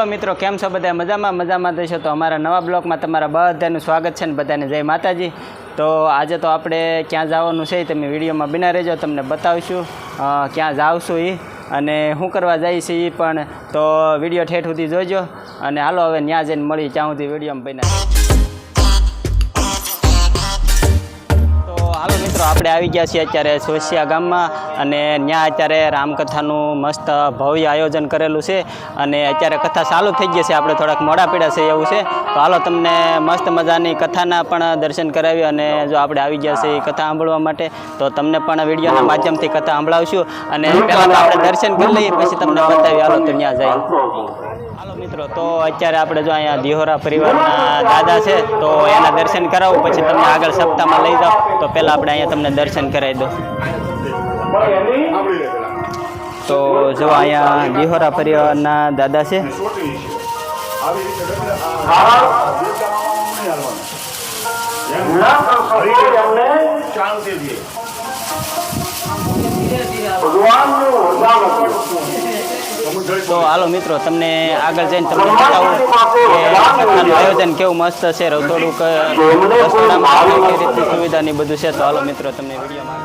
Hello મિત્રો, કેમ છો બધા? મજામાં? મજામાં થશે તો અમારા નવા બ્લોગમાં તમારા બધાનું સ્વાગત છે ને બધાને જય માતાજી. તો આજે તો આપણે ક્યાં જવાનું છે તમે વિડીયોમાં બિના રહેજો, તમને બતાવીશું ક્યાં જાવશું એ અને શું કરવા છીએ એ પણ. તો વીડિયો ઠેઠ સુધી જોજો અને હાલો હવે ત્યાં જઈને મળી, ત્યાં સુધી વિડીયોમાં બિના આપણે આવી ગયા છીએ અત્યારે સોસિયા ગામમાં અને ત્યાં અત્યારે રામકથાનું મસ્ત ભવ્ય આયોજન કરેલું છે અને અત્યારે કથા ચાલુ થઈ ગઈ છે. આપણે થોડાક મોડા પીડા છે એવું છે. તો હાલો તમને મસ્ત મજાની કથાના પણ દર્શન કરાવી અને જો આપણે આવી ગયા છે એ કથા સાંભળવા માટે, તો તમને પણ વિડીયોના માધ્યમથી કથા સાંભળાવશું અને પહેલાં આપણે દર્શન કરી લઈએ, પછી તમને બતાવી હાલો તો ત્યાં જઈએ. હાલો મિત્રો તો અત્યારે આપણે જો અહીંયા દિહોરા પરિવારના દાદા છે તો એના દર્શન કરાવું પછી તમને આગળ સપ્તાહમાં લઈ જાઓ તો પહેલાં આપણે અહીંયા તમને દર્શન કરાવી દો તો જો અહીંયા દિહોરા પરિવારના દાદા છે તો હાલો મિત્રો તમને આગળ જઈને તમને બતાવું કે કથાનું આયોજન કેવું મસ્ત છે થોડુંક રસોડામાં કઈ રીતની સુવિધા ને બધું છે. તો હાલો મિત્રો તમને વિડીયોમાં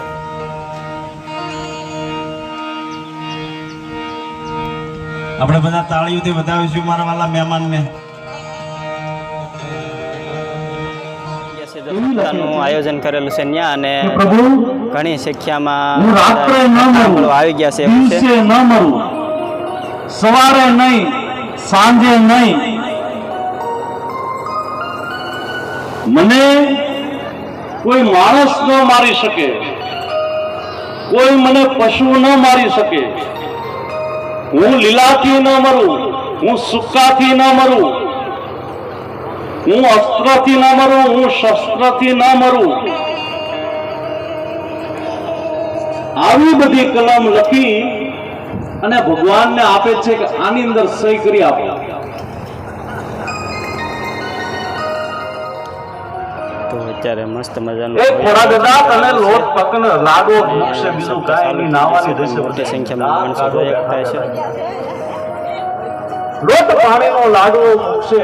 આપણે બધા તાળીઓથી વધાવીશું મારા વાલા મહેમાનને. નું આયોજન કરેલું છે ત્યાં અને ઘણી સંખ્યામાં આવી ગયા છે સવારે નહીં, સાંજે નહીં. મને કોઈ માણસ ન મારી શકે. કોઈ મને પશુ ન મારી શકે. હું લીલાથી ન મરું, હું સુક્કાથી ન મરું. હું અસ્ત્રથી ન મરું, હું શસ્ત્રથી ન મરું. આવી બધી કલમ લખી અને ભગવાનને આપે છે કે આની અંદર સહી કરી આપો. તો અત્યારે મસ્ત મજાનું એક થોડા દાદા તને લોટ પકને લાડો મૂકશે બીજું કાંઈ નહીં નાવાની જશે મોટી સંખ્યામાં માણસો એકઠા છે લોટ પાણીનો લાડવો મૂકશે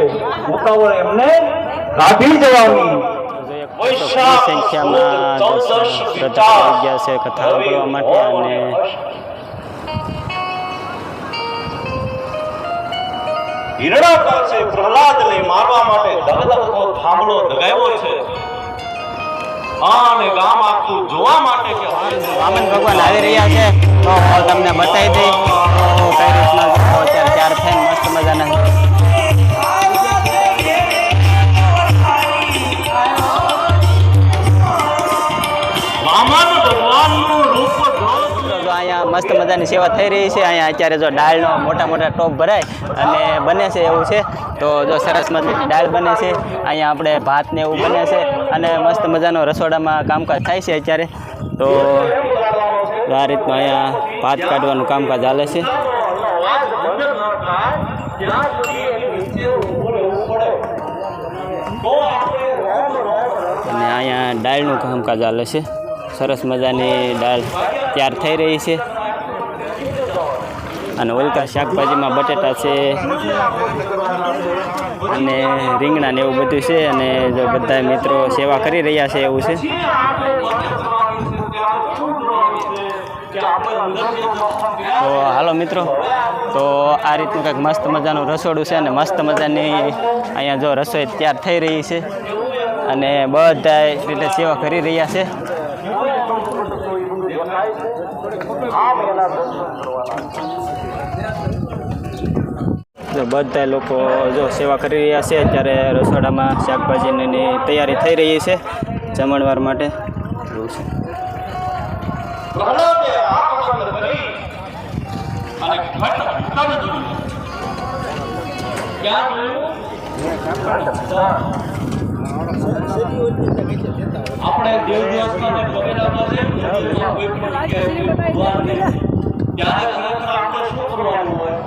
ઉતાવળ એમને કાઢી જવાની સંખ્યામાં જો શ્રદ્ધા ગયા છે કથા સાંભળવા માટે અને હિરણા પાસે પ્રહલાદને મારવા માટે દગદગતો થાંભલો દગાવ્યો છે. અને ગામ આખું જોવા માટે કે વામન ભગવાન આવી રહ્યા છે. તો તમને બતાવી દઈ કઈ રીતના અત્યારે ચાર થઈને મસ્ત મજાની સેવા થઈ રહી છે. અહીંયા અત્યારે જો દાળનો મોટા મોટા ટોપ ભરાય અને બને છે એવું છે. તો જો સરસ મજાની દાળ બને છે. અહીંયા આપણે ભાત ને એવું બને છે અને મસ્ત મજાનો રસોડામાં કામકાજ થાય છે અત્યારે. તો આ રીતનું અહીંયા ભાત કાઢવાનું કામકાજ ચાલે છે. અને અહીંયા દાળનું કામકાજ ચાલે છે. સરસ મજાની દાળ તૈયાર થઈ રહી છે. અને ઓલકા શાકભાજીમાં બટેટા છે અને રીંગણા ને એવું બધું છે અને જો બધા મિત્રો સેવા કરી રહ્યા છે એવું છે. તો હાલો મિત્રો, તો આ રીતનું કંઈક મસ્ત મજાનું રસોડું છે અને મસ્ત મજાની અહીંયા જો રસોઈ તૈયાર થઈ રહી છે અને બધા રીતે સેવા કરી રહ્યા છે. જો બધા લોકો જો સેવા કરી રહ્યા છે, અત્યારે રસોડામાં શાકભાજીની તૈયારી થઈ રહી છે, જમણવાર માટે. આપણે દેવ ત્યારે આપણે શું કરવાનું હોય?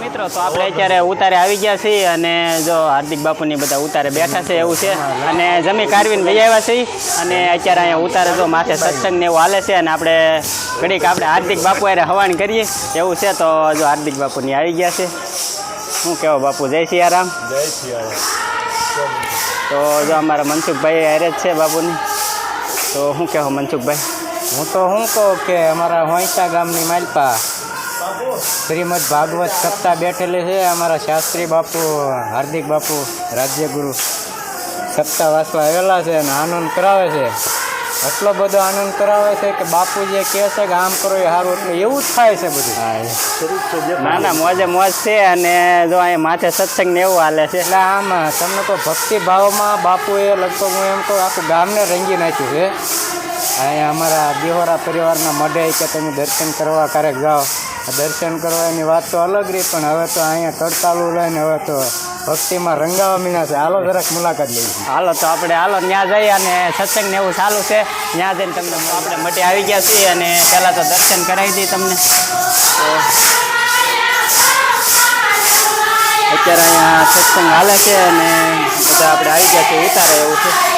મિત્રો, તો આપણે અત્યારે ઉતારે આવી ગયા છીએ અને જો હાર્દિક બાપુની બધા ઉતારે બેઠા છે એવું છે. અને જમી કારવીને લઈ આવ્યા છીએ. અને અત્યારે અહીંયા ઉતારે જો માથે સત્સંગ ને એવું હાલે છે અને આપણે ઘડીક આપણે હાર્દિક બાપુ અરે હવાણ કરીએ. એવું છે તો જો હાર્દિક બાપુની આવી ગયા છે. શું કહેવો બાપુ? જય સિયારામ. જય સિયારામ. તો જો અમારા મનસુખભાઈ હારે છે બાપુની તો શું કહેવો મનસુખભાઈ? હું તો શું કહું કે અમારા હોઈસા ગામની માલપા શ્રીમદ ભાગવત સત્તા બેઠેલી છે. અમારા શાસ્ત્રી બાપુ, હાર્દિક બાપુ, રાજ્યગુરુ સત્તા વાંચવા આવેલા છે અને આનંદ કરાવે છે. એટલો બધો આનંદ કરાવે છે કે બાપુ જે કહે છે કે આમ કરો એ સારું એટલે એવું જ થાય છે બધું. ના ના મોજે મોજ છે અને જો અહીંયા માથે સત્સંગ ને એવું હાલે છે. એટલે આમ તમને તો ભક્તિ ભાવમાં બાપુએ લગભગ હું એમ કહું આખું ગામને રંગી નાખ્યું છે. અહીંયા અમારા દિહોરા પરિવારના મઢે કે તમે દર્શન કરવા ક્યારેક જાઓ. દર્શન કરવાની વાત તો અલગ રહી પણ હવે તો અહીંયા તડતાલું લઈને હવે તો ભક્તિમાં રંગાવા મીના છે. હાલો જરાક મુલાકાત લઈશું હાલો તો આપણે હાલો ત્યાં જઈએ અને સત્સંગ ને એવું ચાલુ છે. ત્યાં જઈને તમને આપણે મટે આવી ગયા છીએ અને પહેલાં તો દર્શન કરાવી દઈએ તમને. અત્યારે અહીંયા સત્સંગ હાલે છે અને બધા આપણે આવી ગયા છીએ ઉતારે એવું છે.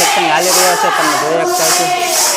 સત્સંગ હાલી રહ્યો છે તમે જોઈ શકતા છો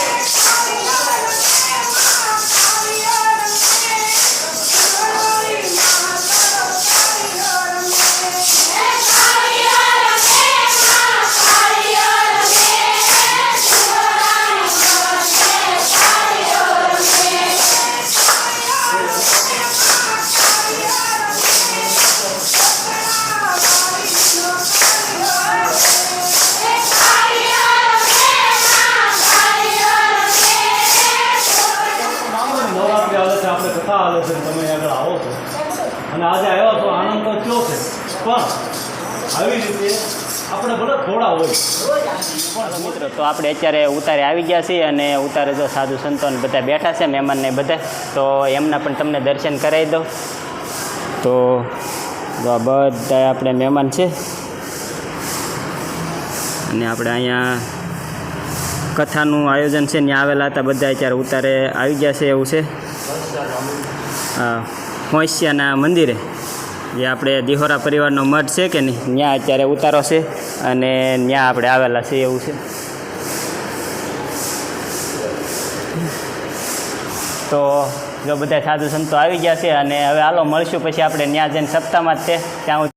આવી રીતે આપણે ભલે થોડા હોય. મિત્રો, તો આપણે અત્યારે ઉતારે આવી ગયા છીએ અને ઉતારે જો સાધુ સંતોને બધા બેઠા છે, મહેમાનને બધા, તો એમના પણ તમને દર્શન કરાવી દઉં. તો આ બધા આપણે મહેમાન છે. અને આપણે અહીંયા કથાનું આયોજન છે, ત્યાં આવેલા હતા, બધા અત્યારે ઉતારે આવી ગયા છે, એવું છે. હા હોંશિયાના મંદિરે. જે આપણે દિહોરા પરિવારનો મઠ છે કે નહીં ત્યાં અત્યારે ઉતારો છે અને ત્યાં આપણે આવેલા છે એવું છે. તો જો બધા સાધુ સંતો આવી ગયા છે અને હવે હાલો મળશું, પછી આપણે ત્યાં જઈને સપ્તાહમાં જ છે, ત્યાં